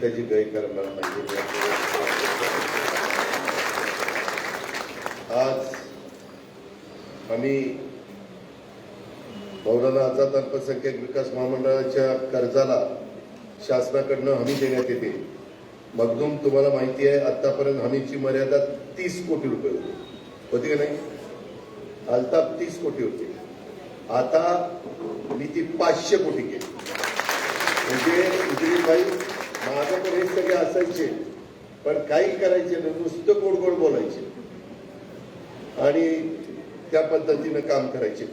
त्याची गय करणार म्हणजे नाही आज आम्ही मौलाना आझाद अल्पसंख्याक विकास महामंडळाच्या कर्जाला शासनाकडनं हमी देण्यात येते. मगदूम तुम्हाला माहिती आहे आतापर्यंत हमीची मर्यादा तीस कोटी रुपये होती. होती का नाही? अल्ताप तीस कोटी होती. आता मी ती पाचशे कोटी केली. म्हणजे माझ्याकडे हे सगळे असायचे पण काही करायचे नाही नुसतं गोड गोड बोलायचे. आणि त्या पद्धतीनं काम करायचे.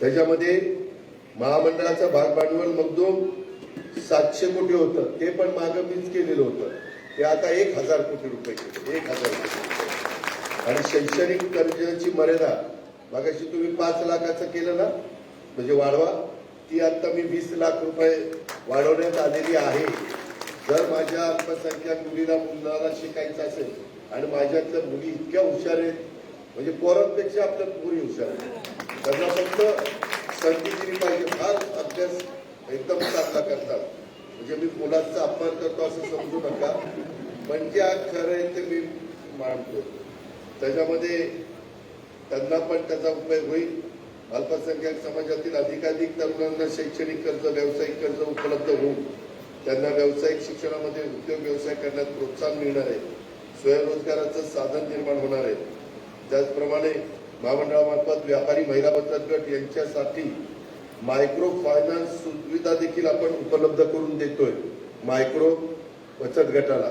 त्याच्यामध्ये महामंडळाचं भाग भांडवल मगदूम सातशे कोटी होतं. ते पण मागं मीच केलेलं होतं. ते आता एक हजार कोटी रुपये केले. एक हजार कोटी रुपये. आणि शैक्षणिक कर्जाची मर्यादा मागाशी तुम्ही पाच लाखाचं केलं ना म्हणजे वाढवा. ती आता मी वीस लाख रुपये वाढवण्यात आलेली आहे. जर माझ्या अल्पसंख्याक मुलीला मुलाला शिकायचं असेल आणि माझ्यातल्या मुली इतक्या हुशार आहेत म्हणजे पोरांपेक्षा आपल्या मुली हुशार आहेत. त्यांना फक्त संधी दिली पाहिजे फार अभ्यास एकदम चांगला करतात. म्हणजे मी मुलांचा अपमान करतो असं समजू नका. म्हणजे पण ज्या खरं आहे ते मी मानतो. त्याच्यामध्ये त्यांना पण त्याचा उपयोग होईल. अल्पसंख्याक समाजातील अधिकाधिक तरुणांना शैक्षणिक कर्ज व्यावसायिक कर्ज उपलब्ध होऊन त्यांना व्यावसायिक शिक्षणामध्ये उद्योग व्यवसाय करण्यात प्रोत्साहन मिळणार आहे. स्वयंरोजगाराचं साधन निर्माण होणार आहे. त्याचप्रमाणे महामंडळामार्फत व्यापारी महिला बचत गट यांच्यासाठी मायक्रो फायनान्स सुविधा देखील आपण उपलब्ध करून देतोय. मायक्रो बचत गटाला.